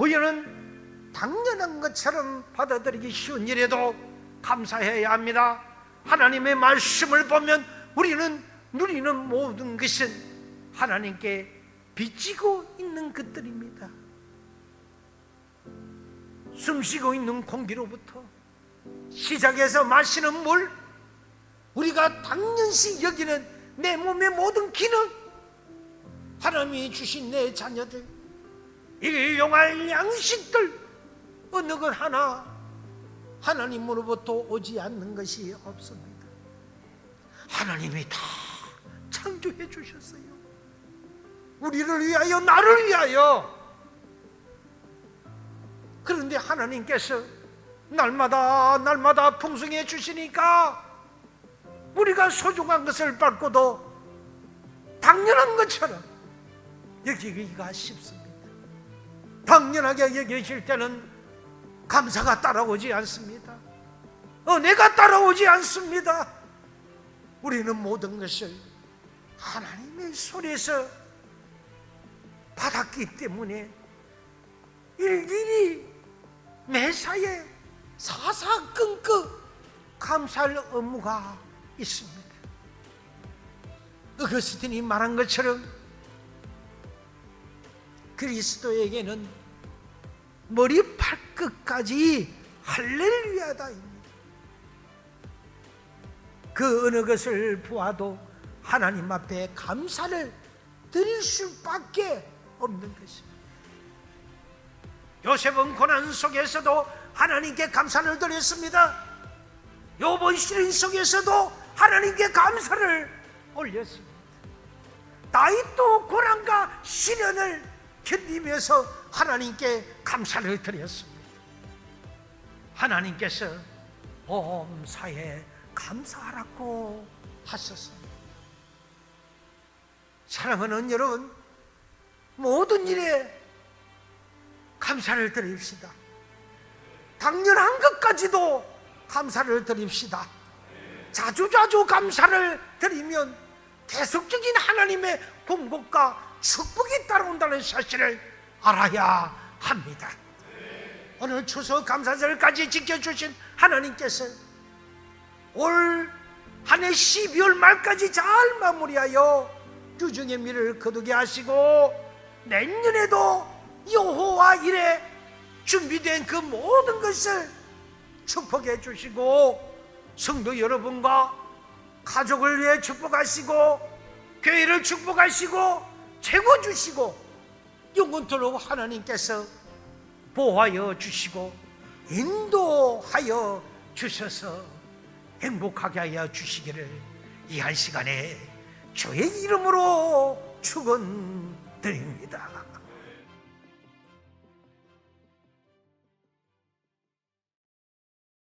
우리는 당연한 것처럼 받아들이기 쉬운 일에도 감사해야 합니다. 하나님의 말씀을 보면 우리는 누리는 모든 것은 하나님께 빚지고 있는 것들입니다. 숨 쉬고 있는 공기로부터 시작해서 마시는 물, 우리가 당연시 여기는 내 몸의 모든 기능, 하나님이 주신 내 자녀들, 일용할 양식들, 어느 것 하나 하나님으로부터 오지 않는 것이 없습니다. 하나님이 다 창조해 주셨어요. 우리를 위하여, 나를 위하여. 그런데 하나님께서 날마다 날마다 풍성해 주시니까 우리가 소중한 것을 밟고도 당연한 것처럼 여기기가 쉽습니다. 당연하게 여기실 때는 감사가 따라오지 않습니다. 은혜가 따라오지 않습니다. 우리는 모든 것을 하나님의 손에서 받았기 때문에 일일이 매사에 사사건건 감사할 업무가 있습니다. 어거스틴이 말한 것처럼 그리스도에게는 머리 발끝까지 할렐루야다입니다. 그 어느 것을 보아도 하나님 앞에 감사를 드릴 수밖에 없는 것입니다. 요셉은 고난 속에서도 하나님께 감사를 드렸습니다. 요번 시린 속에서도 하나님께 감사를 올렸습니다. 다윗도 고난과 시련을 견디면서 하나님께 감사를 드렸습니다. 하나님께서 범사에 감사하라고 하셨습니다. 사랑하는 여러분, 모든 일에 감사를 드립시다. 당연한 것까지도 감사를 드립시다. 자주자주 감사를 드리면 계속적인 하나님의 공급과 축복이 따라온다는 사실을 알아야 합니다. 오늘 추석 감사절까지 지켜주신 하나님께서 올 한해 12월 말까지 잘 마무리하여 주중의 미를 거두게 하시고 내년에도 여호와 일에 준비된 그 모든 것을 축복해 주시고 성도 여러분과 가족을 위해 축복하시고 교회를 축복하시고 채워 주시고 영원토록 하나님께서 보호하여 주시고 인도하여 주셔서 행복하게 하여 주시기를 이 한 시간에 주의 이름으로 축원드립니다.